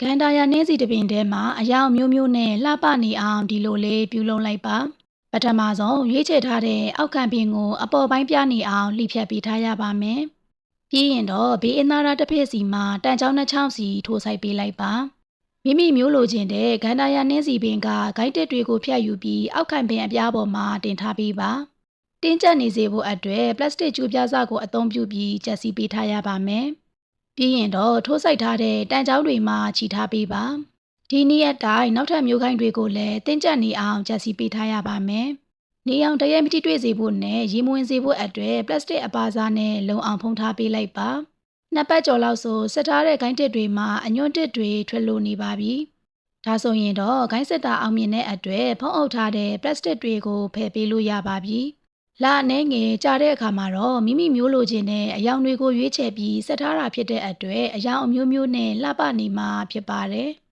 ဂန္ဓာယာနှင်းစီတစ်ပင်ထဲမှာအယောင်မျိုးမျိုးနဲ့လှပနေအောင်ဒီလိုလေးပြုလုပ်လိုက်ပါပထမဆုံးရွေးချယ်ထားတဲ့အောက်ခံပင်ကိုအပေါ်ပိုင်းပြနေအောင်လှိဖြတ်ပေးထားရပါမယ်ပြီးရင်တော့ဘေးအနာရာတစ်ဖက်စီမှာတန်ချောင်းနှချောင်းစီထိုးဆိုင်ပေးလိုက်ပါမိမိမျိုးလိုချင်တဲ့ဂန္ဓာယာနှင်းစီပင်ကဂိုက်တက်တွေကိုဖြတ်ယူပြီးအောက်ခံပင်အပြားပေါ်မှာတင်ထားပေးပါတင်းကျပ်နေစေဖို့အတွက်ပလတ်စတစ်ကျူပြားစကိုအသုံးပြုပြီးကျက်စီပေးထားရပါမယ် ပြီးရင်တော့ထိုးဆိုင်ထားတဲ့တန်ကြောင်းတွေမှာခြိထားပေးပါဒီနေ့အတိုင်းနောက်ထပ်မျိုးခိုင်းတွေကိုလည်းတင်းကျပ်နေအောင်ကြက်စီပေးထားရပါမယ်နေအောင်တရဲမတိတွေ့စေဖို့နဲ့ရေမဝင်စေဖို့အတွက်ပလတ်စတစ်အပါစားနဲ့လုံအောင်ဖုံးထားပေးလိုက်ပါနှစ်ပတ်ကျော်လောက်ဆိုဆက်ထားတဲ့ဂိုင်းတစ်တွေမှာအညွန့်တစ်တွေထွက်လို့နေပါပြီဒါဆိုရင်တော့ဂိုင်းစစ်တာအောင်မြင်တဲ့အတွက်ဖုံးအုပ်ထားတဲ့ပလတ်စတစ်တွေကိုဖယ်ပေးလို့ရပါပြီ လာအနေငယ်ကြာတဲ့အခါမှာတော့မိမိမျိုးလိုချင်တဲ့အယောင်တွေကိုရွေးချယ်ပြီးဆက်ထားတာဖြစ်တဲ့အတွက်အယောင်အမျိုးမျိုးနဲ့လှပနေမှာဖြစ်ပါတယ်။